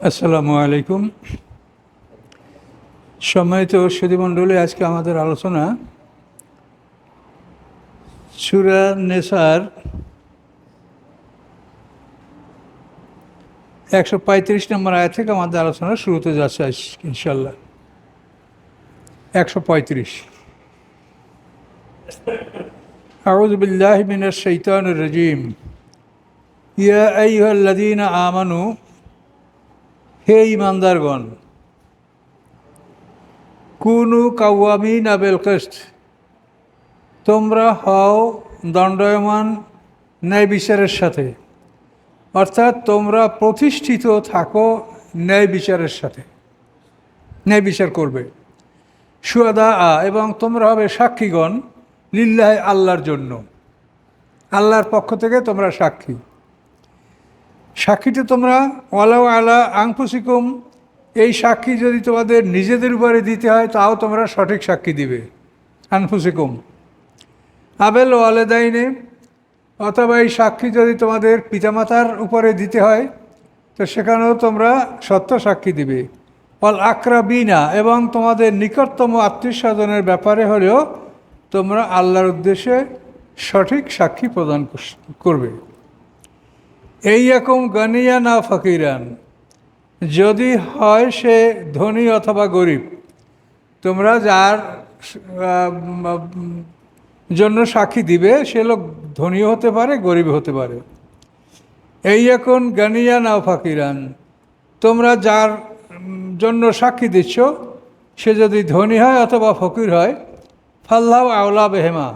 আসসালামু আলাইকুম সম্মানিত সুধীমণ্ডলী আজকে আমাদের আলোচনা সুরা নেসার একশো পঁয়ত্রিশ নম্বর আয় থেকে আমাদের আলোচনা শুরুতে যাচ্ছে আজ ইনশাল্লাহ একশো পঁয়ত্রিশ أعوذ بالله من الشيطان الرجيم يا أيها الذين آمنوا হে ইমানদারগণ, কুনু কাওয়ামিন আবেল কষ্ট তোমরা হও দণ্ডয়মান ন্যায় বিচারের সাথে, অর্থাৎ তোমরা প্রতিষ্ঠিত থাকো ন্যায় বিচারের সাথে, ন্যায় বিচার করবে। সুয়াদা আ, এবং তোমরা হবে সাক্ষীগণ লিল্লাহ আল্লাহর জন্য। আল্লাহর পক্ষ থেকে তোমরা সাক্ষী। সাক্ষীটা তোমরা ওয়ালাও আলা আংফুসিকুম এই সাক্ষী যদি তোমাদের নিজেদের উপরে দিতে হয়, তাও তোমরা সঠিক সাক্ষী দিবে। আনফুসিকুম। আবেল ওয়ালেদাইনে, অথবা এই সাক্ষী যদি তোমাদের পিতামাতার উপরে দিতে হয়, তো সেখানেও তোমরা সত্য সাক্ষী দিবে। অল আকরাবিনা, এবং তোমাদের নিকটতম আত্মীয় স্বজনের ব্যাপারে হলেও তোমরা আল্লাহর উদ্দেশ্যে সঠিক সাক্ষী প্রদান করবে। এই রকম গানিয়া না ফকিরান। যদি হয় সে ধনী অথবা গরিব, তোমরা যার জন্য সাক্ষী দিবে, সে লোক ধনীও হতে পারে গরিব হতে পারে। এই এখন গানিয়া না ফাকিরান, তোমরা যার জন্য সাক্ষী দিচ্ছ, সে যদি ধনী হয় অথবা ফকির হয়, ফাল্লাহ আওলা বেহেমা,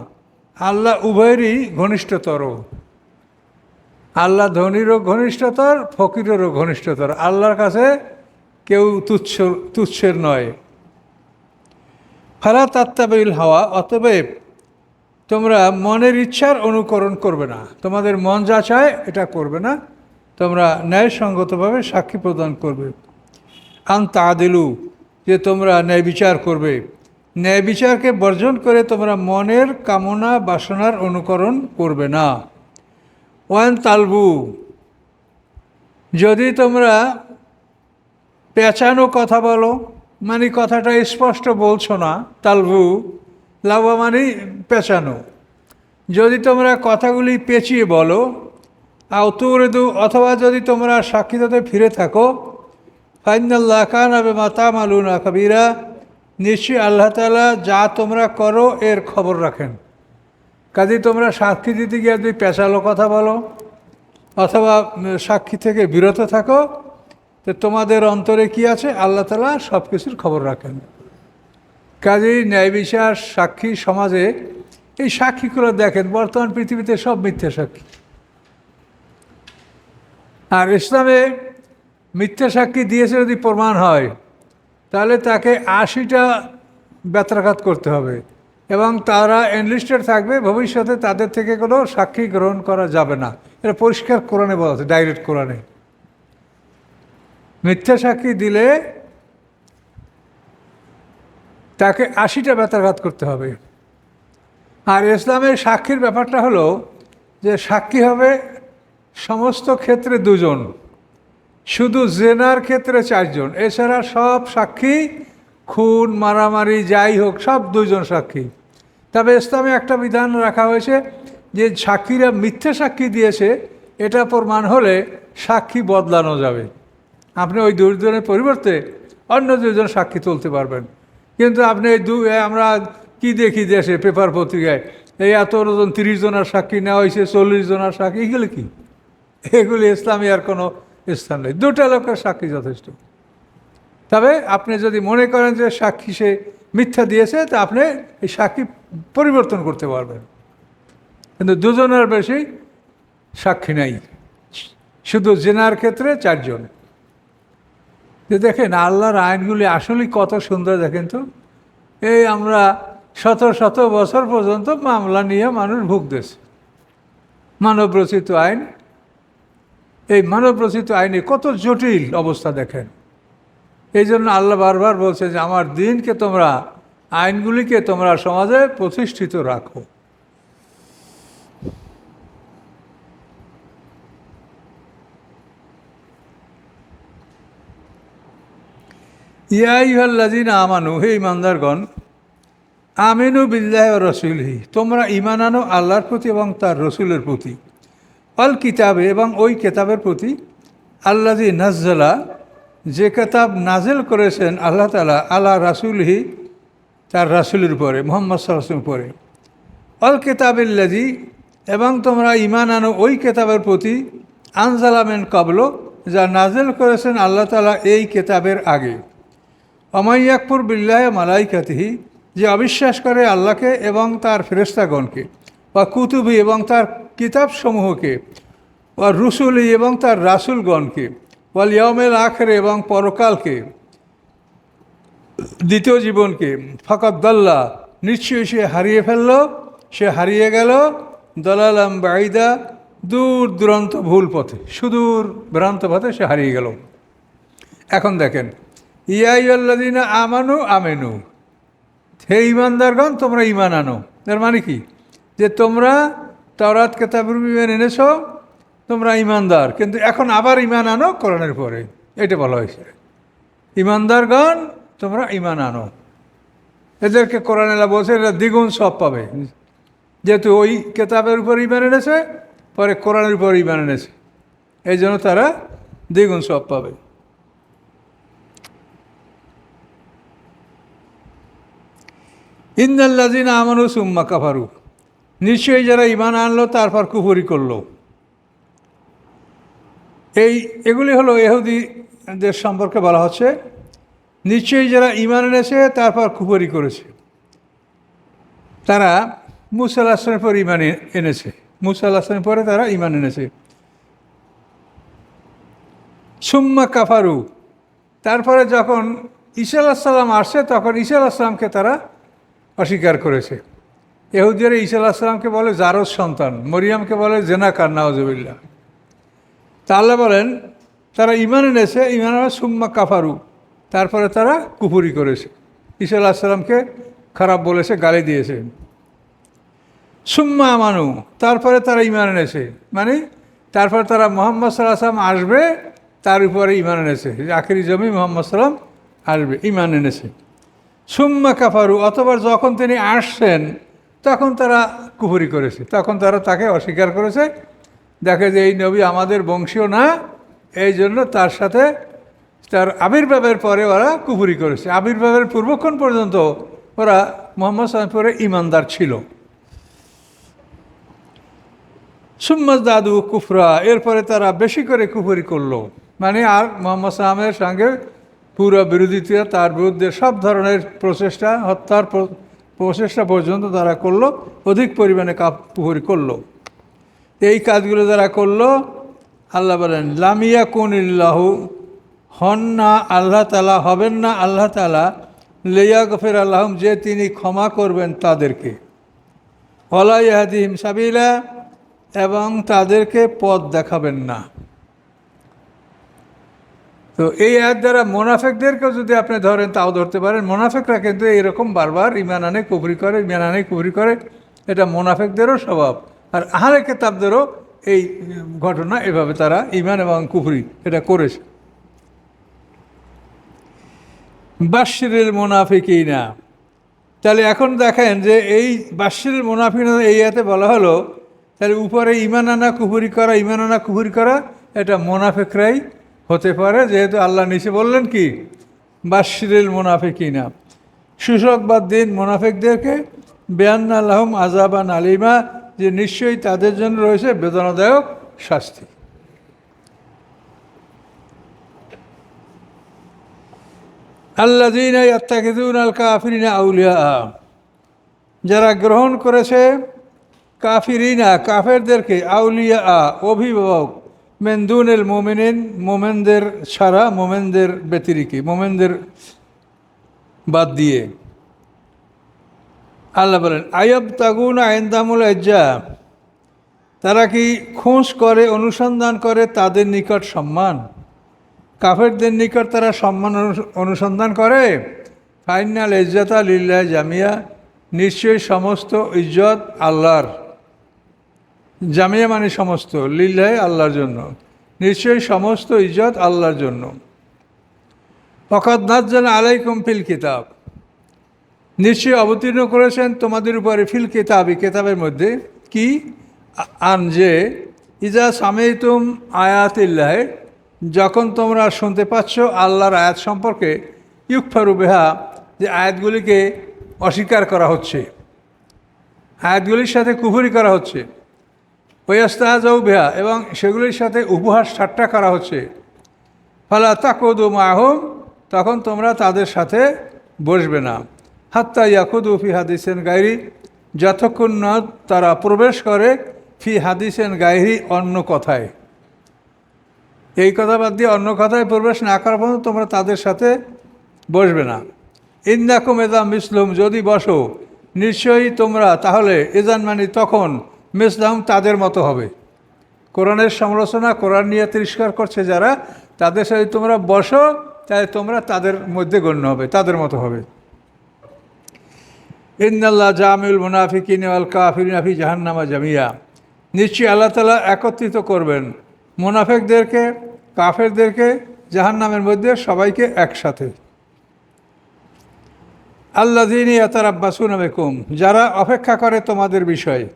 আল্লাহ উভয়েরই ঘনিষ্ঠতর। আল্লাহ ধনীরও ঘনিষ্ঠতর, ফকিরেরও ঘনিষ্ঠতর। আল্লাহর কাছে কেউ তুচ্ছ, তুচ্ছের নয়। ফালা তাত্তাবিল হাওয়া, অতএব তোমরা মনের ইচ্ছার অনুকরণ করবে না। তোমাদের মন যা চায় এটা করবে না। তোমরা ন্যায়সঙ্গতভাবে সাক্ষী প্রদান করবে। আন তাদিলু যে তোমরা ন্যায় বিচার করবে। ন্যায় বিচারকে বর্জন করে তোমরা মনের কামনা বাসনার অনুকরণ করবে না। ওয়ান তালবু। যদি তোমরা পেঁচানো কথা বলো মানে কথাটা স্পষ্ট বলছো না, তালবু লাভা মানে পেঁচানো। যদি তোমরা কথাগুলি পেঁচিয়ে বলো, আউতুরেদু, অথবা যদি তোমরা সাক্ষীতে ফিরে থাকো, ফাইনাল্লাহ খান আবে মাতা মালুনা কবিরা নিশ্চয়ই আল্লাহ তালা যা তোমরা করো, এর খবর রাখেন। কাজে তোমরা সাক্ষী দিতে গিয়ে যদি পেঁচালো কথা বলো, অথবা সাক্ষী থেকে বিরত থাকো, তো তোমাদের অন্তরে কি আছে? আল্লাহ তালা সব কিছুর খবর রাখেন। কাজেই ন্যায় বিচার, সাক্ষী সমাজে এই সাক্ষীগুলো দেখেন, বর্তমান পৃথিবীতে সব মিথ্যা সাক্ষী। আর ইসলামে মিথ্যা সাক্ষী দিয়েছে যদি প্রমাণ হয়, তাহলে তাকে আশিটা ব্যত্রাঘাত করতে হবে। এবং তারা এনলিস্টেড থাকবে, ভবিষ্যতে তাদের থেকে কোনো সাক্ষী গ্রহণ করা যাবে না। এটা পরিষ্কার কোরআনে বলা আছে ডাইরেক্ট কোরআনে। মিথ্যা সাক্ষী দিলে তাকে আশিটা ব্যথাঘাত করতে হবে। আর ইসলামের সাক্ষীর ব্যাপারটা হলো যে সাক্ষী হবে সমস্ত ক্ষেত্রে দুজন, শুধু জেনার ক্ষেত্রে চারজন। এছাড়া সব সাক্ষী খুন, মারামারি, যাই হোক, সব দুজন সাক্ষী। তবে ইসলামে একটা বিধান রাখা হয়েছে যে সাক্ষীরা মিথ্যে সাক্ষী দিয়েছে, এটা প্রমাণ হলে সাক্ষী বদলানো যাবে। আপনি ওই দুজনের পরিবর্তে অন্য দুজন সাক্ষী তুলতে পারবেন। কিন্তু আপনি এই দু আমরা কি দেখি দেশে, পেপার পত্রিকায়, এই এত জন, তিরিশ জনের সাক্ষী নেওয়া হয়েছে, চল্লিশ জনের সাক্ষী, এগুলো কি? এগুলি ইসলামী আর কোনো স্থান নেই। দুটা লোকের সাক্ষী যথেষ্ট। তবে আপনি যদি মনে করেন যে সাক্ষী সে মিথ্যা দিয়েছে, তা আপনি এই সাক্ষী পরিবর্তন করতে পারবেন। কিন্তু দুজনের বেশি সাক্ষী নাই। শুধু জেনার ক্ষেত্রে চারজন। যে দেখেন, আল্লাহর আইনগুলি আসলেই কত সুন্দর দেখেন তো। এই আমরা শত শত বছর পর্যন্ত মামলা নিয়ে মানুষ ভুগতেছে। মানবরচিত আইন, এই মানবরচিত আইনে কত জটিল অবস্থা দেখেন। এই জন্য আল্লাহ বারবার বলছে যে, আমার দিনকে তোমরা, আইনগুলিকে তোমরা সমাজে প্রতিষ্ঠিত রাখো। ইয়াইহাল্লাজিন আমানু, হে ইমানদারগণ আমিনু বিল্লাহ রসুলহি, তোমরা ইমান আনো আল্লাহর প্রতি এবং তার রসুলের প্রতি। অল কিতাবে এবং ওই কেতাবের প্রতি আল্লাজি নাজ্জালা যে কেতাব নাজেল করেছেন আল্লাহ তালা আল্লাহ রাসুলহি, তার রাসুলের উপরে, মোহাম্মদ সাল্লামের উপরে। অল কেতাবিল্লাজি এবং তোমরা ইমান আনো ওই কেতাবের প্রতি আনজালামেন কবল যা নাজেল করেছেন আল্লাহ তালা এই কেতাবের আগে। অমাইয়াকপুর বিল্লাহ মালাইকাতিহি, যে অবিশ্বাস করে আল্লাহকে এবং তার ফেরেস্তাগণকে বা কুতুবি এবং তার কিতাবসমূহকে, বা রুসুলি এবং তার রাসুলগণকে ওয়াল ইয়মেল আখরে এবং পরকালকে, দ্বিতীয় জীবনকে ফকত দল্লা, নিশ্চয়ই সে হারিয়ে ফেলল, সে হারিয়ে গেল, দলালাম বাইদা দূর দূরান্ত ভুল পথে, সুদূর ভ্রান্ত পথে সে হারিয়ে গেল। এখন দেখেন ইয়াইল্লাদিনা আমানু আমেনু, হে ইমানদারগণ তোমরা ইমান আনো। এর মানে কি? যে তোমরা তাওরাত কেতাবের ইমান এনেছ তোমরা ইমানদার, কিন্তু এখন আবার ইমান আনো কোরআনের পরে এটা বলা হয়েছে। ইমানদারগণ, তোমরা ইমান আনো। এদেরকে কোরআনেলা বলছে, এরা দ্বিগুণ সব পাবে। যেহেতু ওই কেতাবের উপর ইমান এনেছে, পরে কোরআনের উপর ইমান এনেছে। এই জন্য তারা দ্বিগুণ সব পাবে। ইন্দাল্লাদিন আমানু সুম্মা কাফারু। নিশ্চয়ই যারা ইমান আনলো, তারপর কুফরি করল। এই, এগুলি হলো এহুদিদের সম্পর্কে বলা হচ্ছে। নিশ্চয়ই যারা ইমান এনেছে, তারপর কুফরি করেছে। তারা মুসাল আসলামের পর ইমান এনেছে। মুসাল আসলামের পরে তারা ইমান এনেছে। সুম্মা কাফারু। তারপরে যখন ঈসা আলাহিসাল্লাম আসছে, তখন ঈসা আলাহিসাল্লামকে তারা অস্বীকার করেছে। এহুদিয়ারা ঈসা আলাহিসাল্লামকে বলে জারজ সন্তান, মরিয়ামকে বলে জেনাকার নওয়াজবিল্লা তা আল্লাহ বলেন, তারা ইমান এনেছে ইমান সুম্মা কাফারু। তারপরে তারা কুপুরি করেছে। ঈসা আল্লাহ সাল্লামকে খারাপ বলেছে, গালি দিয়েছে। সুম্মা আমানু, তারপরে তারা ইমান এনেছে। মানে তারপরে তারা মোহাম্মদ সাল্লাহ সাল্লাম আসবে, তার উপরে ইমান এনেছে। আখেরি জমি মোহাম্মদ সাল্লাম আসবে ইমান এনেছে। সুম্মা কাফারু, অথবা যখন তিনি আসছেন, তখন তারা কুপুরি করেছে। তখন তারা তাকে অস্বীকার করেছে দেখে যে এই নবী আমাদের বংশীয় না, এই জন্য তার সাথে তার আবির্ভাবের পরে ওরা কুপুরি করেছে। আবির্ভাবের পূর্বক্ষণ পর্যন্ত ওরা মোহাম্মদ সালামপুরে ইমানদার ছিল। সুম্মাজ দাদু কুফরা, এরপরে তারা বেশি করে কুপুরি করল। মানে আর মোহাম্মদ সালামের সঙ্গে পুরো বিরোধিতা, তার বিরুদ্ধে সব ধরনের প্রচেষ্টা, হত্যার প্রচেষ্টা পর্যন্ত তারা করল, অধিক পরিমাণে কাপ কুপুরি করল। এই কাজগুলো যারা করল, আল্লাহ বলেন লামিয়া কুন ইল্লাহু হন না, আল্লাহ তালা হবেন না, আল্লাহ তালা লেয়া গফের আল্লাহম, যে তিনি ক্ষমা করবেন তাদেরকে। হলাইহাদিম সাবিলা, এবং তাদেরকে পথ দেখাবেন না। তো এই আয়ের দ্বারা মোনাফেকদেরকেও যদি আপনি ধরেন, তাও ধরতে পারেন, মোনাফেকরা কিন্তু এরকম বারবার ইমান আনে কুবরি করে ইমান আনে কুবরি করে, এটা মোনাফেকদেরও স্বভাব। আর আহারে কেতাবদেরও এই ঘটনা এভাবে তারা ইমান এবং কুফরি এটা করেছে। বাশিরের মোনাফিকই না তাহলে এখন দেখেন যে এই বাশিরের মোনাফিক এই হাতে বলা হলো, তাহলে উপরে ইমান আনা কুহুরি করা ইমান আনা কুহুরি করা, এটা মোনাফেকরাই হতে পারে। যেহেতু আল্লাহ নিচে বললেন কি? বাশিরের মোনাফিকই না সুশকবাদ দিন মোনাফেকদেরকে বেয়ান আল্লাহম আজাবান আলিমা যে নিশ্চয়ই তাদের জন্য রয়েছে বেদনাদায়ক শাস্তি। আল্লাদিন আত্মাকিদুন আল কাফিরিনা আউলিয়া। যারা গ্রহণ করেছে কাফিরিনা, কাফেরদেরকে আউলিয়া, অভিভাবক, মেন্দুনের মোমেনিন, মোমেনদের ছাড়া, মোমেনদের ব্যতিরিকে, মোমেনদের বাদ দিয়ে। আল্লাহ বলেন আয়ব তাগুন আইন্দামুল এজ্জা তারা কি খোঁজ করে, অনুসন্ধান করে তাদের নিকট সম্মান? কাফেরদের নিকট তারা সম্মান অনুসন্ধান করে? ফাইনাল ইজ্জতা লিল্লাহ জামিয়া। নিশ্চয়ই সমস্ত ইজ্জত আল্লাহর। জামিয়া মানে সমস্ত, লিল্লাহ আল্লাহর জন্য। নিশ্চয়ই সমস্ত ইজ্জত আল্লাহর জন্য। ফকত নাজ্জাল আলাইকুম ফিল কিতাব। নিশ্চয়ই অবতীর্ণ করেছেন তোমাদের উপরে ফিল কিতাবি, কেতাবের মধ্যে কি? আন যে, ইজা সামেতুম আয়াতিল্লাহ যখন তোমরা শুনতে পাচ্ছ আল্লাহর আয়াত সম্পর্কে, ইউকফারু বেহা, যে আয়াতগুলিকে অস্বীকার করা হচ্ছে। আয়াতগুলির সাথে কুফুরি করা হচ্ছে। ওয়াস্তাহাজাউ বেহা, এবং সেগুলির সাথে উপহাস ঠাট্টা করা হচ্ছে। ফালা তাকুদু মাহুম, তখন তোমরা তাদের সাথে বসবে না। হাত্তা ইয়াকুদু ফি হাদিসেন গাইরি, যতক্ষণ না তারা প্রবেশ করে ফি হাদিসেন গাইরি অন্য কথায়। এই কথা বাদ দিয়ে অন্য কথায় প্রবেশ না করার পর্যন্ত তোমরা তাদের সাথে বসবে না। ইন্দাকুম এদাম মিসলুম, যদি বসো, নিশ্চয়ই তোমরা তাহলে এজান মানে তখন মিসলাম তাদের মতো হবে। কোরআনের সমালোচনা, কোরআন নিয়ে তিরস্কার করছে যারা, তাদের সাথে তোমরা বসো তাহলে তোমরা তাদের মধ্যে গণ্য হবে, তাদের মতো হবে। ইন্দাল্লাহ জামিউল মুনাফিকিন আল কাফিরিনাফি জাহান্নামা জামিয়া। নিশ্চয়ই আল্লাহ তালা একত্রিত করবেন মুনাফেকদেরকে, কাফেরদেরকে জাহান্নামের মধ্যে সবাইকে একসাথে। আল্লাহ দিন ইয়াতার আব্বাসুন বেকুম, যারা অপেক্ষা করে তোমাদের বিষয়ে।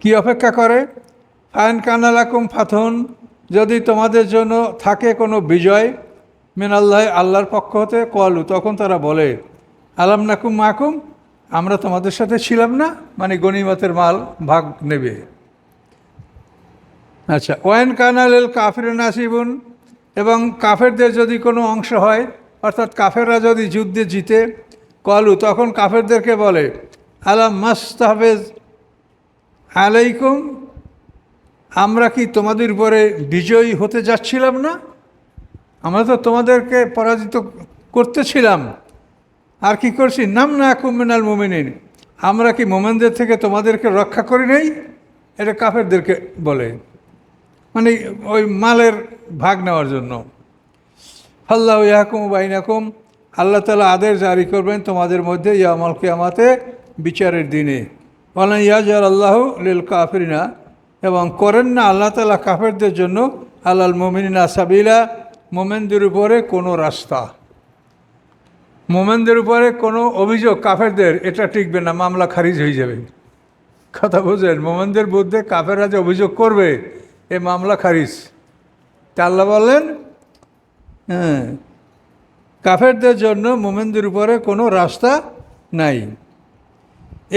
কি অপেক্ষা করে? ফায়ন কানালাকুম ফাথন যদি তোমাদের জন্য থাকে কোনো বিজয়, মিনাল্লাহ আল্লাহর পক্ষ হতে কলু তখন তারা বলে আলাম নাকুম মাকুম, আমরা তোমাদের সাথে ছিলাম না মানে গণিমতের মাল ভাগ নেবে। আচ্ছা ওয়েন কানাল কাফের নাসিবুন, এবং কাফেরদের যদি কোনো অংশ হয়, অর্থাৎ কাফেররা যদি যুদ্ধে জিতে, কলু, তখন কাফেরদেরকে বলে, আলাম মাস্তাহফেজ আলাইকুম, আমরা কি তোমাদের উপরে বিজয়ী হতে যাচ্ছিলাম না? আমরা তো তোমাদেরকে পরাজিত করতেছিলাম। আর কি করছি? নাম না কুমিনাল মোমিনিন। আমরা কি মোমেনদের থেকে তোমাদেরকে রক্ষা করি নেই? এটা কাফেরদেরকে বলে। মানে ওই মালের ভাগ নেওয়ার জন্য। আল্লাহ ইয়াকুম বাইনাকুম। আল্লাহ তালা আদেশ জারি করবেন তোমাদের মধ্যে ইয়ামল কেয়ামাতে বিচারের দিনে। বলেন ইয়াজার আল্লাহ লিল কাফরিনা। এবং করেন না আল্লাহ তালা কাফেরদের জন্য আল্লাল মোমিনা সাবিলা। মোমেনদের উপরে কোনো রাস্তা। মোমেনদের উপরে কোনো অভিযোগ কাফেরদের, এটা টিকবে না, মামলা খারিজ হয়ে যাবে। কথা বোঝেন, মোমেনদের বিরুদ্ধে কাফেররা যে অভিযোগ করবে, এ মামলা খারিজ। আল্লাহ বললেন হ্যাঁ কাফেরদের জন্য মোমেনদের উপরে কোনো রাস্তা নাই।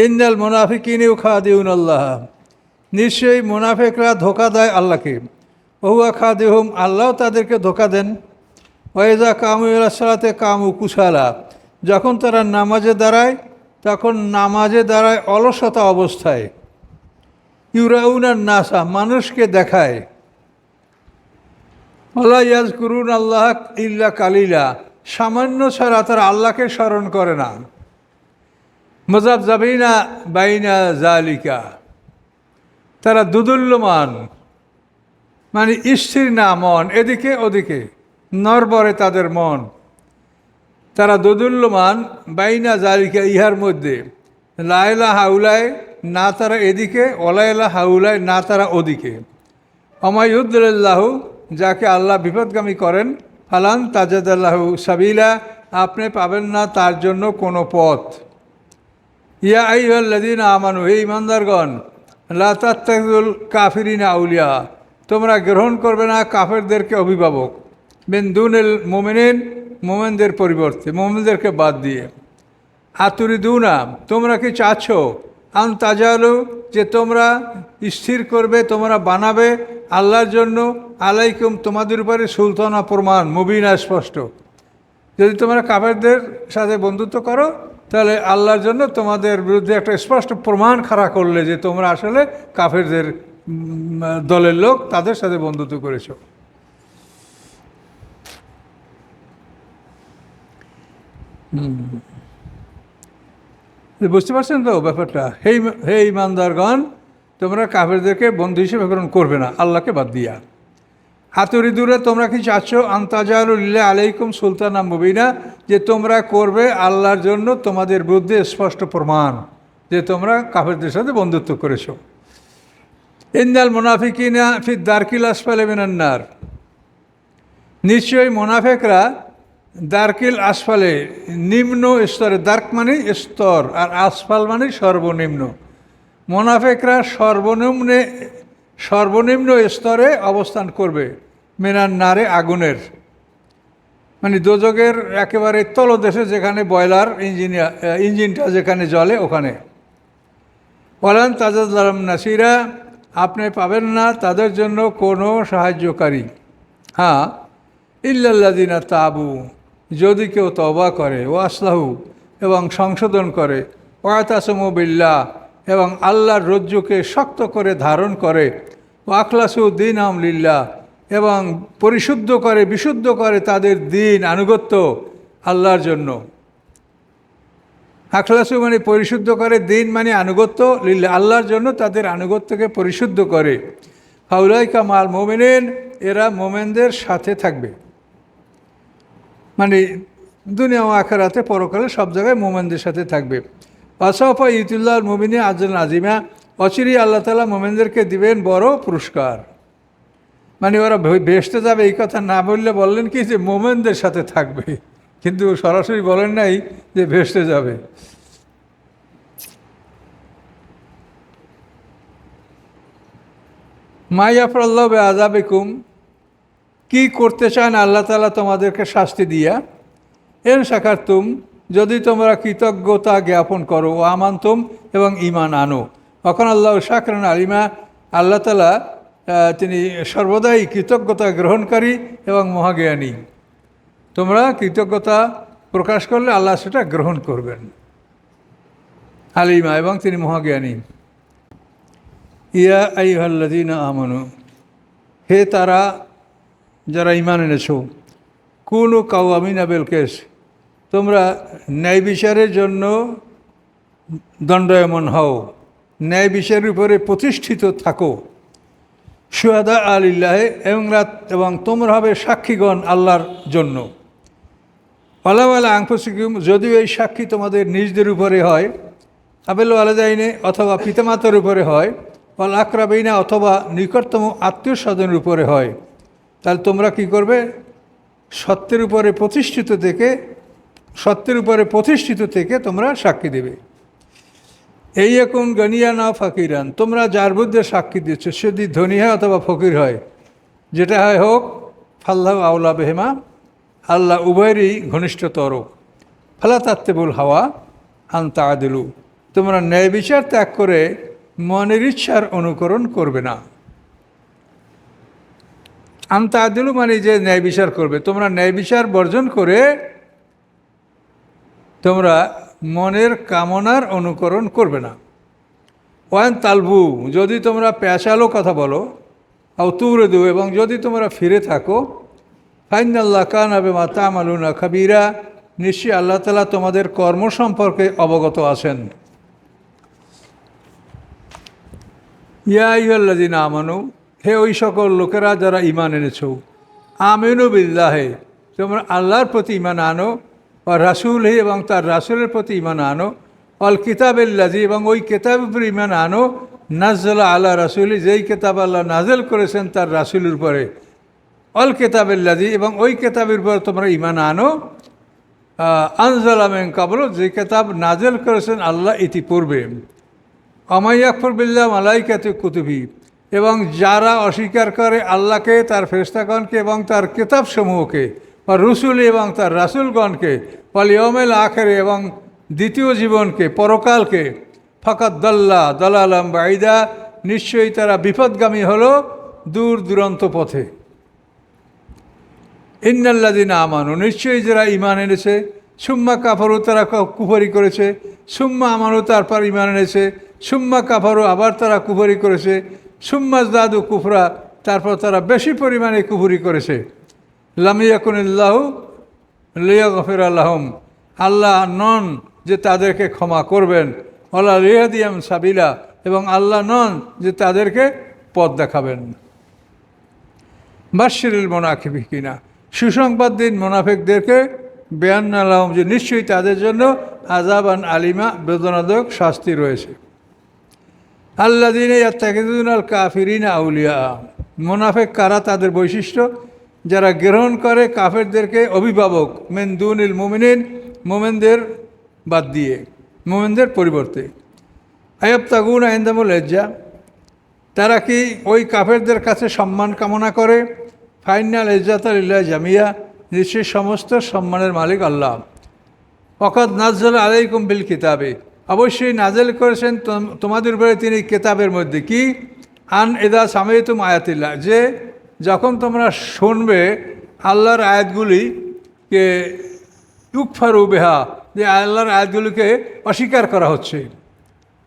ইন্দাল মোনাফিকিনেও খাওয়া দিউন আল্লাহ নিশ্চয়ই মোনাফেকরা ধোকা দেয় আল্লাহকে। বহুয়া খা দেহুম আল্লাহ তাদেরকে ধোকা দেন। ওয়েজা কামু সালাতে কামু কুশালা। যখন তারা নামাজে দাঁড়ায়, তখন নামাজে দাঁড়ায় অলসতা অবস্থায়। ইউরাউনার নাসা, মানুষকে দেখায়। আল্লাহ ইয়াজ করুন আল্লাহ ইল্লা কালিলা। সামান্য ছাড়া তারা আল্লাহকে স্মরণ করে না। মজাব জাবিনা বাইনা জালিকা তারা দুদুল্যমান। মানে স্থির না, মন, এদিকে ওদিকে। নরবরে তাদের মন। তারা দোদুল্যমান, বাইনা জালিকা ইহার মধ্যে। লায়লা হাউলায় না তারা এদিকে, অলায়লা হাউলায় না তারা ওদিকে। অমায়ুদ্দুল্লাহ যাকে আল্লাহ বিপদগামী করেন, ফালান তাজাদাল্লাহু সাবিলা, আপনি পাবেন না তার জন্য কোনো পথ। ইয়া আইহাল্লাদিন আমানু, হে ইমানদারগণ লাতাত্তাকুল কাফিরিনা আউলিয়া, তোমরা গ্রহণ করবে না কাফেরদেরকে অভিভাবক। বেন দুনেল মোমেনেন, মোমেনদের পরিবর্তে, মোমেনদেরকে বাদ দিয়ে। আতুরি দুনা তোমরা কি চাচ্ছ? আন তাজালু, যে তোমরা স্থির করবে, তোমরা বানাবে আল্লাহর জন্য। আলাইকুম, তোমাদের উপরে সুলতানা প্রমাণ, মুবিনা স্পষ্ট। যদি তোমরা কাফেরদের সাথে বন্ধুত্ব করো, তাহলে আল্লাহর জন্য তোমাদের বিরুদ্ধে একটা স্পষ্ট প্রমাণ খাড়া করলে যে তোমরা আসলে কাফেরদের দলের লোক, তাদের সাথে বন্ধুত্ব করেছ। বুঝতে পারছেন তো ব্যাপারটা? হে হে ইমানদারগণ, তোমরা কাফেরদেরকে বন্ধু হিসেবে গ্রহণ করবে না, আল্লাহকে বাদ দিয়া। হাতুরি দূরে তোমরা কি চাচ্ছ আন্তাজারুল্লাহ আলাইকুম সুলতানা মুবিনা, যে তোমরা করবে আল্লাহর জন্য তোমাদের বিরুদ্ধে স্পষ্ট প্রমাণ, যে তোমরা কাফেরদের সাথে বন্ধুত্ব করেছ। ইন্দাল মুনাফিকিনা ফির দারকিল আসফালে মিনান্নার। নিশ্চয়ই মোনাফেকরা দার্কিল আসফালে নিম্ন স্তরে দার্ক মানে স্তর, আর আসফাল মানে সর্বনিম্ন। মোনাফেকরা সর্বনিম্নে, সর্বনিম্ন স্তরে অবস্থান করবে মেনার নারে আগুনের। মানে দোজকের একেবারে তলদেশে যেখানে বয়লার ইঞ্জিনিয়ার ইঞ্জিনটা যেখানে জ্বলে ওখানে। বলেন তাজাদাম নাসিরা, আপনি পাবেন না, তাদের জন্য কোনো সাহায্যকারী। হ্যাঁ ইল্লাল্লাদিনা তাবু। যদি কেউ তবা করে ও আসলাহু এবং সংশোধন করে, ওয়াতাসমু বিল্লাহ, এবং আল্লাহর রজ্জুকে শক্ত করে ধারণ করে ও আখলাসু দিন আমলিল্লাহ এবং পরিশুদ্ধ করে, বিশুদ্ধ করে তাদের দিন আনুগত্য আল্লাহর জন্য। আখলাসু মানে পরিশুদ্ধ করে, দিন মানে আনুগত্য লিল্লা আল্লাহর জন্য তাদের আনুগত্যকে পরিশুদ্ধ করে। হাউলাইকা মাল মোমেনেন, এরা মোমেনদের সাথে থাকবে। মানে দুনিয়া ও আখেরাতে পরকালে সব জায়গায় মোমেনদের সাথে থাকবে। পাশাপা ইতুল্লাহ মোমিনী আজল নাজিমা অচিরি আল্লাহ তালা মোমেনদেরকে দিবেন বড় পুরস্কার। মানে ওরা ভেসতে যাবে এই কথা না বললে বললেন কি যে মোমেনদের সাথে থাকবে। কিন্তু সরাসরি বলেন নাই যে ভেসতে যাবে। মাইয়াফর আল্লাহ আজাবেকুম কি করতে চান আল্লাহ তালা তোমাদেরকে শাস্তি দিয়া? এর শাখার তুম, যদি তোমরা কৃতজ্ঞতা জ্ঞাপন করো ও আমান্তুম এবং ইমান আনো। তখন আল্লাহ শাকরান আলিমা, আল্লাহ তালা তিনি সর্বদাই কৃতজ্ঞতা গ্রহণকারী এবং মহাজ্ঞানী। তোমরা কৃতজ্ঞতা প্রকাশ করলে আল্লাহ সেটা গ্রহণ করবেন। আলিমা এবং তিনি মহাজ্ঞানী। ইয়া আই আইহাল্লাদিন আমানু, হে তারা যারা ইমান এনেছ কোন কাউমিন আবেল কেস। তোমরা ন্যায় বিচারের জন্য দণ্ডায়মন হও। ন্যায় বিচারের উপরে প্রতিষ্ঠিত থাকো। সুয়াদা আলিল্লাহে এবং রাত এবং তোমরা হবে সাক্ষীগণ আল্লাহর জন্য। আলাওয়ালা আংফসিকুম যদিও এই সাক্ষী তোমাদের নিজদের উপরে হয়, আবেল আলাদাইনে অথবা পিতামাতার উপরে হয় অল আকরাবেইনা অথবা নিকটতম আত্মীয় স্বজনের উপরে হয়। তাহলে তোমরা কি করবে? সত্যের উপরে প্রতিষ্ঠিত থেকে, সত্যের উপরে প্রতিষ্ঠিত থেকে তোমরা সাক্ষী দেবে। এই এখন গনিয়া না ফাকিরান, তোমরা যার বুদ্ধে সাক্ষী দিচ্ছ সে যদি ধনী হয় অথবা ফকির হয়, যেটা হয় হোক, ফাল্লাহ আউলা বেহেমা, আল্লাহ উভয়েরই ঘনিষ্ঠতর। ফালা তাত্তেবুল হাওয়া আন্তা আদিলু, তোমরা ন্যায় বিচার ত্যাগ করে মনের ইচ্ছার অনুকরণ করবে না। আন্তা আদিলু মানে যে ন্যায় বিচার করবে। তোমরা ন্যায় বিচার বর্জন করে তোমরা মনের কামনার অনুকরণ করবে না। ওয়ান তালবু, যদি তোমরা পেশালো কথা বলো, আও তুরে দু এবং যদি তোমরা ফিরে থাকো ফাইন আল্লাহ কান আবে মা তামালুনা খাবিরা, নিশ্চয়ই আল্লাহ তালা তোমাদের কর্ম সম্পর্কে অবগত আছেন। ইয়া ইহল্লাদিন আমানু হে ওই সকল লোকেরা যারা ইমান এনেছ, আমিনু বিল্লাহে, তোমরা আল্লাহর প্রতি ইমান আনো বা রাসুল হে এবং তার রাসুলের প্রতি ইমান আনো অল কিতাবিল্লাজি এবং ওই কেতাবের উপর ইমান আনো নাজলা আল্লাহ রাসুল, যেই কেতাব আল্লাহ নাজেল করেছেন তার রাসুলের উপরে। অল কেতাবিল্লাজি এবং ওই কেতাবের উপর তোমরা ইমান আনো আনজালামেন কাবল যে কেতাব নাজেল করেছেন আল্লাহ ইতিপূর্বে। অমাইয়াকফর বিল্লাহ মালাইকাতে কুতুবি। এবং যারা অস্বীকার করে আল্লাহকে, তার ফেরস্তাগণকে এবং তার কেতাবসমূহকে বা রসুল এবং তার রাসুলগণকে পালিয়মেল আখেরে এবং দ্বিতীয় জীবনকে, পরকালকে ফকাত দল্লা দলালাম বাইদা নিশ্চয়ই তারা বিপদগামী হলো দূর দূরান্ত পথে। ইন্নাল্লাদিন আমানু, নিশ্চয়ই যারা ইমান এনেছে, সুম্মা কাফারও তারা কুফরি করেছে, সুম্মা আমানও তারপর ইমান এনেছে, সুম্মা কাফারও আবার তারা কুফরি করেছে সুম্মা দাদু কুফরা, তারপর তারা বেশি পরিমাণে কুফরি করেছে। লামিয়াকুনিল্লাহ লিয়া গফির আল্লাহম আল্লাহ নন যে তাদেরকে ক্ষমা করবেন আল্লাহ রিয়াদিয়াম সাবিলা, এবং আল্লাহ নন যে তাদেরকে পথ দেখাবেন। বাশিরুল মোনাফিক কিনা সুসংবাদ দিন মোনাফেকদেরকে বেয়ান আলম যে নিশ্চয়ই তাদের জন্য আজাবান আলিমা, বেদনাদায়ক শাস্তি রয়েছে। আল্লা দিনে আল কাফিরিন আউলিয়া। মোনাফেক কারা? তাদের বৈশিষ্ট্য, যারা গ্রহণ করে কাফেরদেরকে অভিভাবক মেনদুনিল মোমিনিন, মোমেনদের বাদ দিয়ে, মোমেনদের পরিবর্তে। আয়ব তাগুন আইন্দামুল লজ্জা তারা কি ওই কাফেরদের কাছে সম্মান কামনা করে? ফাইনাল ইজ্জাতাল্লাহ জামিয়া। নিশ্চয়ই সমস্ত সম্মানের মালিক আল্লাহ। অকাদ নাজল আলাইকুম বিল কিতাবে। অবশ্যই নাজেল করেছেন তোম- তোমাদের উপরে তিনি কেতাবের মধ্যে কি? আন এদা সামেতুম আয়াতিল্লাহ, যে যখন তোমরা শুনবে আল্লাহর আয়াতগুলি কে ইউকফারু বেহা, যে আল্লাহর আয়াতগুলিকে অস্বীকার করা হচ্ছে।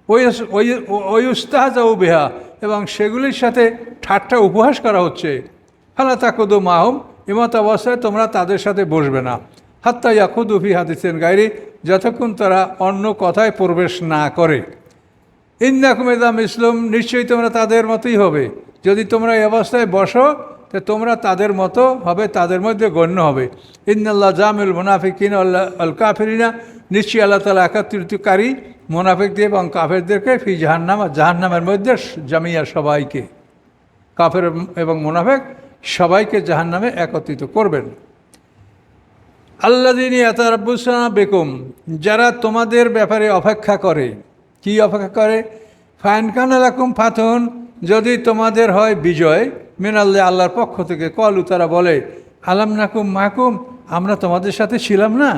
ওই ওই উস্তাহাজাউ বেহা, এবং সেগুলির সাথে ঠাট্টা উপহাস করা হচ্ছে। ফালা তাকুদু মাহম, এমত অবস্থায় তোমরা তাদের সাথে বসবে না। হাত্তা ইয়াকুদু ফি হাদিসেন গাইরি যতক্ষণ তারা অন্য কথায় প্রবেশ না করে। ইন্দাকুম এদাম ইসলাম নিশ্চয়ই তোমরা তাদের মতোই হবে। যদি তোমরা এই অবস্থায় বসো, তো তোমরা তাদের মতো হবে, তাদের মধ্যে গণ্য হবে। ইন্দাল্লাহ জামিল মুনাফিকিন আল্লাহ আল কাফেরিনা, নিশ্চয়ই আল্লাহ তালা একাত্রিতকারী মোনাফিকদের এবং কাফেরদেরকে ফি জাহান্নাম আর জাহান্নামের মধ্যে জামিয়া সবাইকে, কাফের এবং মোনাফেক সবাইকে জাহান্নামে একত্রিত করবেন। আল্লাদিনী এতারাবুসানা বেকুম, যারা তোমাদের ব্যাপারে অপেক্ষা করে। কি অপেক্ষা করে? ফাইনকান আলাকুম ফাথন যদি তোমাদের হয় বিজয়, মিনাল্লাহ আল্লাহর পক্ষ থেকে কলু তারা বলে, আলাম নাকুম মাকুম, আমরা তোমাদের সাথে ছিলাম না।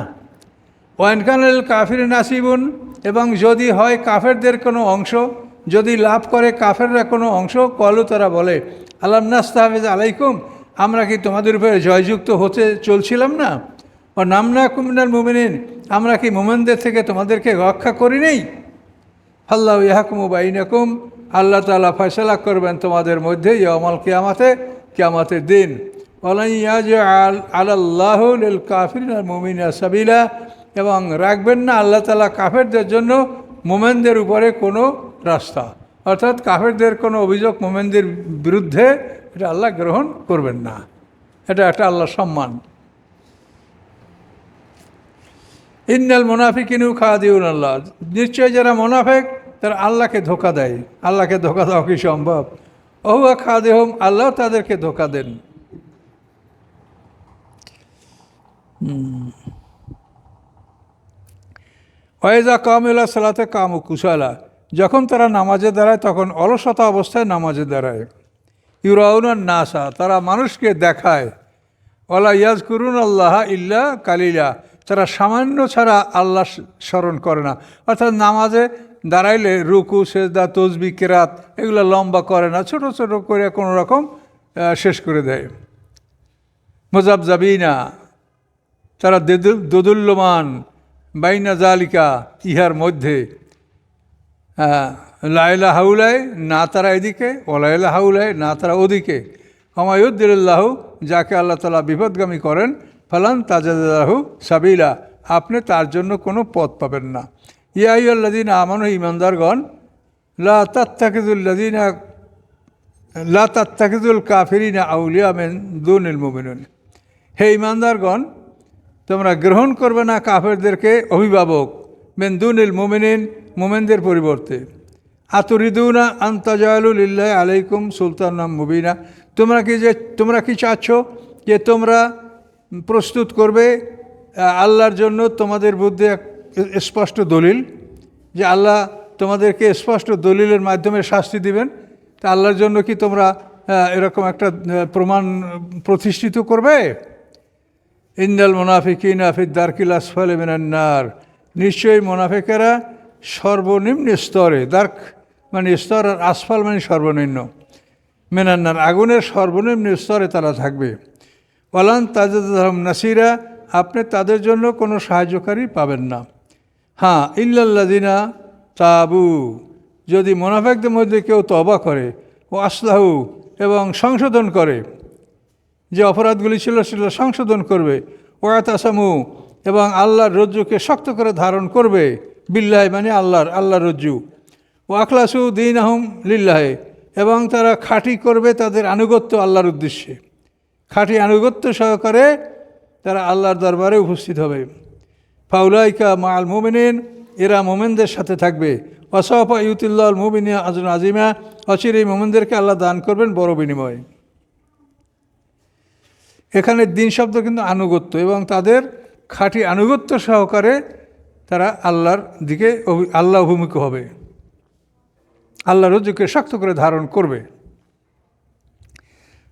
ওয়ানকানুল কাফির নাসিবুন, এবং যদি হয় কাফেরদের কোনো অংশ, যদি লাভ করে কাফেররা কোনো অংশ কলু তারা বলে, আলাম নাস্তাহাফিজ আলাইকুম, আমরা কি তোমাদের উপরে জয়যুক্ত হতে চলছিলাম না? ও নামনা কুমিনাল মুমিনিন আমরা কি মোমেনদের থেকে তোমাদেরকে রক্ষা করি নেই আল্লাহ ইহাকুমু বাইনাকুম আল্লাহ তালা ফয়সলা করবেন তোমাদের মধ্যে ইয়মাল কিয়ামাতে কিয়ামাতের দিন ওলাইয়াজ আল আল্লাহ কাফির মুমিন সাবিলা এবং রাখবেন না আল্লাহ তালা কাফেরদের জন্য মোমেনদের উপরে কোনো রাস্তা। অর্থাৎ কাফেরদের কোনো অভিযোগ মোমেনদের বিরুদ্ধে, এটা আল্লাহ গ্রহণ করবেন না। এটা একটা আল্লাহ সম্মান। ইন্নাল মোনাফিকিনু খাদিউন আল্লাহ। নিশ্চয় যারা মোনাফেক, তারা আল্লাহকে ধোকা দেয়। আল্লাহকে ধোকা দেওয়া কি সম্ভব? ওহুয়া খাদেহম আল্লাহ তাদেরকে ধোকা দেন। ওয়েজা কামিলা সালাতে কাম কুশালা যখন তারা নামাজে দাঁড়ায়, তখন অলসতা অবস্থায় নামাজে দাঁড়ায়। ইউরাউনার নাসা, তারা মানুষকে দেখায়। ওলা ইয়াজ করুন আল্লাহ ইল্লা কালিলা। তারা সামান্য ছাড়া আল্লাহ স্মরণ করে না। অর্থাৎ নামাজে দাঁড়াইলে রুকু, সেজদা, তসবি, কেরাত এগুলো লম্বা করে না, ছোট ছোট করে কোনো রকম শেষ করে দেয়। মোজাব না তারা দেদু- দোদুল্যমান বাইনা জালিকা, ইহার মধ্যে লাইলা হাউলায় না তারা এদিকে ওলাইলা হাউলায় না তারা ওদিকে। হমায়ুদ্দিল্লাহ যাকে আল্লাহ তালা বিপদগামী করেন ফালান তাজাদাহু সাবিলা, আপনি তার জন্য কোনো পথ পাবেন না। ইয়াইল্লাদিন আমানু, ইমানদারগণ, লা তাত্তাকিদুল্লাদিনা লা তাত্তাকিদুল কাফিরিনা আউলিয়া মেন দুনিল মুমিনুন। হে ইমানদারগণ, তোমরা গ্রহণ করবে না কাফেরদেরকে অভিভাবক মেন্দুনিল মোমেনিন, মোমেনদের পরিবর্তে। আতরিদুনা আন্তাজালুল ইল্লাহ আলাইকুম সুলতান মুবিনা। তোমরা কি যে, তোমরা কি চাচ্ছ যে তোমরা প্রস্তুত করবে আল্লাহর জন্য তোমাদের বুদ্ধে এক স্পষ্ট দলিল, যে আল্লাহ তোমাদেরকে স্পষ্ট দলিলের মাধ্যমে শাস্তি দিবেন। তা আল্লাহর জন্য কি তোমরা এরকম একটা প্রমাণ প্রতিষ্ঠিত করবে? ইন্দাল মোনাফিকিন আফিদ দারকিল আসফালে মিনান্নার নিশ্চয়ই মোনাফিকেরা সর্বনিম্ন স্তরে, দার্ক মানে স্তর আর আসফাল মানে সর্বনিম্ন। মেনান্নার আগুনের সর্বনিম্ন স্তরে তারা থাকবে। ওলান তাজেদ নাসিরা, আপনি তাদের জন্য কোনো সাহায্যকারী পাবেন না। হ্যাঁ ইল্লাল্লাদিনা তাবু, যদি মোনাফেকদের মধ্যে কেউ তবা করে, ও আসলাহু, এবং সংশোধন করে, যে অপরাধগুলি ছিল সেগুলো সংশোধন করবে ওয়াত আসামু এবং আল্লাহর রজ্জুকে শক্ত করে ধারণ করবে, বিল্লাহ মানে আল্লাহর আল্লাহর রজ্জু। ও আখলাসু দিন আহম লিল্লাহে, এবং তারা খাঁটি করবে তাদের আনুগত্য আল্লাহর উদ্দেশ্যে। খাঁটি আনুগত্য সহকারে তারা আল্লাহর দরবারে উপস্থিত হবে। ফাউলাইকা মা আল এরা মোমেনদের সাথে থাকবে। অসফা ইউতুল্লাহ আল মোমিনিয়া আজম আজিমা, অচির এই মোমেনদেরকে আল্লাহ দান করবেন বড় বিনিময়। এখানে দিন শব্দ কিন্তু আনুগত্য এবং তাদের খাঁটি আনুগত্য সহকারে তারা আল্লাহর দিকে আল্লাহ অভিমুখ হবে। আল্লাহ রজ্জুকে শক্ত করে ধারণ করবে।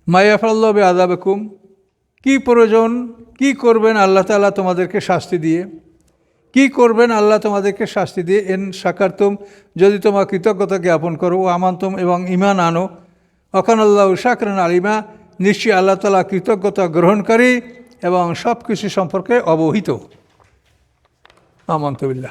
মায়াফাল্লবে আদাবেকুম কী প্রয়োজন? কি করবেন? আল্লাহ তাআলা তোমাদেরকে শাস্তি দিয়ে। কি করবেন? আল্লাহ তোমাদেরকে শাস্তি দিয়ে। এন সাকারতুম যদি তোমার কৃতজ্ঞতা জ্ঞাপন করো, ও আমান্তম এবং ইমান আনো। অখান আল্লাহ শাকরান আলিমা, নিশ্চয়ই আল্লাহ তালা কৃতজ্ঞতা গ্রহণকারী এবং সব কিছু সম্পর্কে অবহিত। আমন্তবিল্লাহ